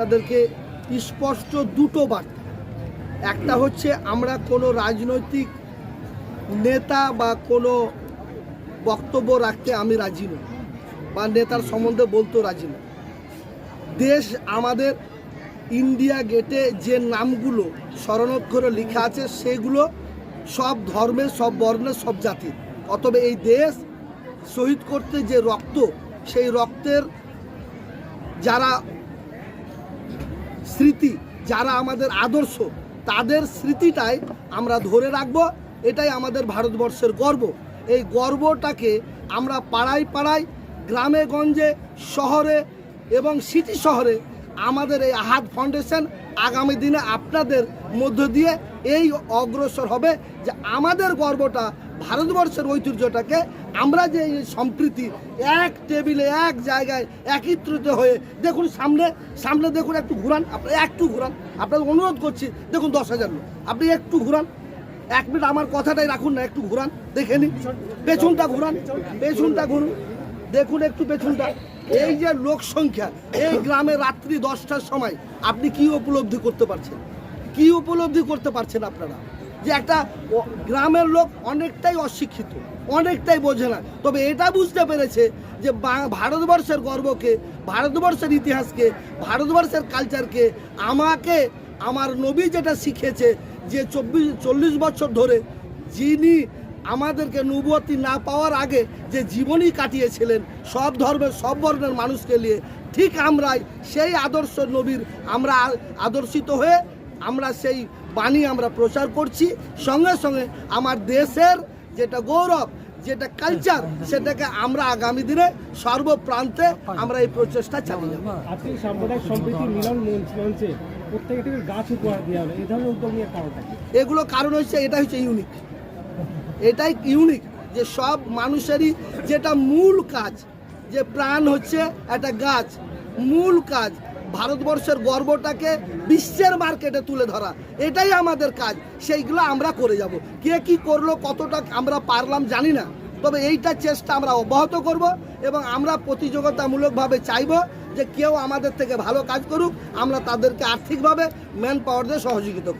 তাদেরকে স্পষ্ট দুটো বার্তা। একটা হচ্ছে, আমরা কোনো রাজনৈতিক নেতা বা কোনো বক্তব্য রাখতে আমি রাজি নই, বা নেতার সম্বন্ধে বলতেও রাজি নই। দেশ আমাদের ইন্ডিয়া গেটে যে নামগুলো স্মরণাক্ষরে লেখা আছে, সেগুলো সব ধর্মের, সব বর্ণের, সব জাতির। অতবে এই দেশ শহীদ করতে যে রক্ত, সেই রক্তের যারা স্মৃতি, যারা আমাদের আদর্শ, তাদের স্মৃতিটাই আমরা ধরে রাখব, এটাই আমাদের ভারতবর্ষের গর্ব। এই গর্বটাকে আমরা পাড়ায় পাড়ায়, গ্রামে, গঞ্জে, শহরে এবং সিটি শহরে আমাদের এই আহাদ ফাউন্ডেশন আগামী দিনে আপনাদের মধ্য দিয়ে এই অগ্রসর হবে যে আমাদের গর্বটা ভারতবর্ষের ঐতিহ্যটাকে আমরা যে সম্প্রীতি এক টেবিলে, এক জায়গায় একত্রিত হয়ে, দেখুন সামনে সামনে দেখুন একটু ঘুরান, আপনি একটু ঘুরান। আপনাদের অনুরোধ করছি, দেখুন দশ হাজার লোক। আপনি একটু ঘুরান। এক মিনিট আমার কথাটাই রাখুন না, একটু ঘুরান, দেখে নিন। পেছনটা ঘুরান, পেছনটা ঘুরুন। দেখুন একটু পেছনটা। এই যে লোক সংখ্যা, এই গ্রামে রাত্রি দশটার সময় আপনি কি উপলব্ধি করতে পারছেন? কি উপলব্ধি করতে পারছেন আপনারা? যে একটা গ্রামের লোক অনেকটাই অশিক্ষিত, অনেকটাই বোঝে না। তবে এটা বুঝতে পেরেছে যে ভারতবর্ষের গর্বকে, ভারতবর্ষের ইতিহাসকে, ভারতবর্ষের কালচারকে আমাকে, আমার নবী যেটা শিখেছে যে চব্বিশ, চল্লিশ বছর ধরে যিনি আমাদেরকে নবুয়তি না পাওয়ার আগে যে জীবনই কাটিয়েছিলেন, সব ধর্মের, সব বর্ণের মানুষকে নিয়ে, ঠিক আমরাই সেই আদর্শ নবীর আমরা আদর্শিত হয়ে আমরা সেই বাণী আমরা প্রচার করছি। সঙ্গে সঙ্গে আমার দেশের যেটা গৌরব যেটা কালচার সেটাকে আমরা আগামী দিনে সর্বপ্রান্তে আমরা এই প্রচেষ্টা চালিয়ে যাব। আজকে সাম্প্রদায়িক সম্প্রীতি মিলন মঞ্চ- প্রত্যেকটি গাছ উপহার দেওয়া হবে। এই ধরনের উদ্যোগ নিয়ে কারণটা কি? এগুলো কারণ হচ্ছে এটা হচ্ছে ইউনিক এটাই ইউনিক যে সব মানুষেরই যেটা মূল কাজ যে প্রাণ হচ্ছে একটা গাছ মূল কাজ। ভারতবর্ষের গর্বটাকে বিশ্বের মার্কেটে তুলে ধরা। এটাই আমাদের কাজ। সেইগুলো আমরা করে যাব। কে কি করল, কতটা আমরা পারলাম জানি না। তবে এইটা চেষ্টা আমরা অব্যাহত করব এবং আমরা প্রতিযোগিতামূলকভাবে চাইব যে কেউ আমাদের থেকে ভালো কাজ করুক, আমরা তাদেরকে আর্থিকভাবে ম্যান পাওয়ার দিয়ে সহযোগিতা করব